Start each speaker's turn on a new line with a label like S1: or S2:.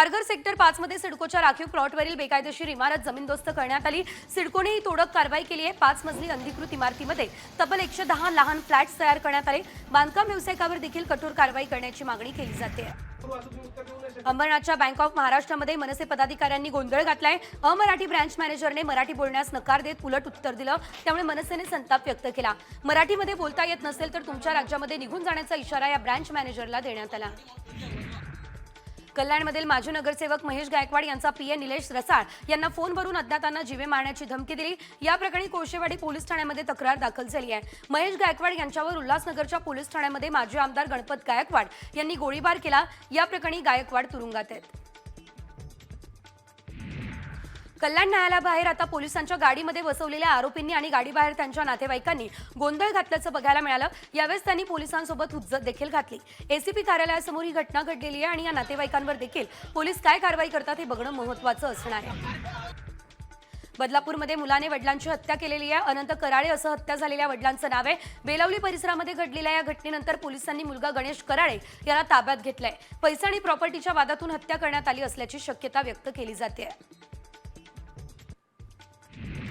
S1: Kharghar sector पाच मध्ये सिडकोच्या राखीव प्लॉटवरील बेकायदेशीर इमारत जमीनदोस्त करण्यात आली. सिडकोने ही तोडक कारवाई केली आहे. पाच मजली अंधिकृत इमारतीमध्ये तब्बल एकशे दहा लहान फ्लॅट्स तयार करण्यात आले. बांधकाम व्यावसायिकावर देखील कठोर कारवाई करण्याची मागणी केली जाते. अंबरनाथच्या बँक ऑफ महाराष्ट्रामध्ये मनसे पदाधिकाऱ्यांनी गोंधळ घातलाय. अमराठी ब्रँच मॅनेजरने मराठी बोलण्यास नकार देत उलट उत्तर दिलं. त्यामुळे मनसेने संताप व्यक्त केला. मराठीमध्ये बोलता येत नसेल तर तुमच्या राज्यामध्ये निघून जाण्याचा इशारा या ब्रँच मॅनेजरला देण्यात आला. कल्याणमधील माजी नगरसेवक महेश गायकवाड यांचा पीए निलेश रसाळ यांना फोनवरून अज्ञातांना जीवे मारण्याची धमकी दिली. या प्रकरणी कोळशेवाडी पोलीस ठाण्यामध्ये तक्रार दाखल झाली आहे. महेश गायकवाड यांच्यावर उल्हासनगरच्या पोलीस ठाण्यामध्ये माजी आमदार गणपत गायकवाड यांनी गोळीबार केला. या प्रकरणी गायकवाड तुरुंगात आहेत. कल्याण न्यायालयाबाहेर आता पोलिसांच्या गाडीमध्ये बसवलेल्या आरोपींनी आणि गाडीबाहेर त्यांच्या नातेवाईकांनी गोंधळ घातल्याचं बघायला मिळालं. यावेळेस त्यांनी पोलिसांसोबत हुज्जत देखील घातली. एसीपी कार्यालयासमोर ही घटना घडलेली आहे आणि या नातेवाईकांवर देखील पोलीस काय कारवाई करतात हे बघणं महत्वाचं असणार आहे. बदलापूरमध्ये मुलाने वडिलांची हत्या केलेली आहे. अनंत कराळे असं हत्या झालेल्या वडिलांचं नाव आहे. बेलवली परिसरामध्ये घडलेल्या या घटनेनंतर पोलिसांनी मुलगा गणेश कराळे याला ताब्यात घेतलाय. पैसा आणि प्रॉपर्टीच्या वादातून हत्या करण्यात आली असल्याची शक्यता व्यक्त केली जाते.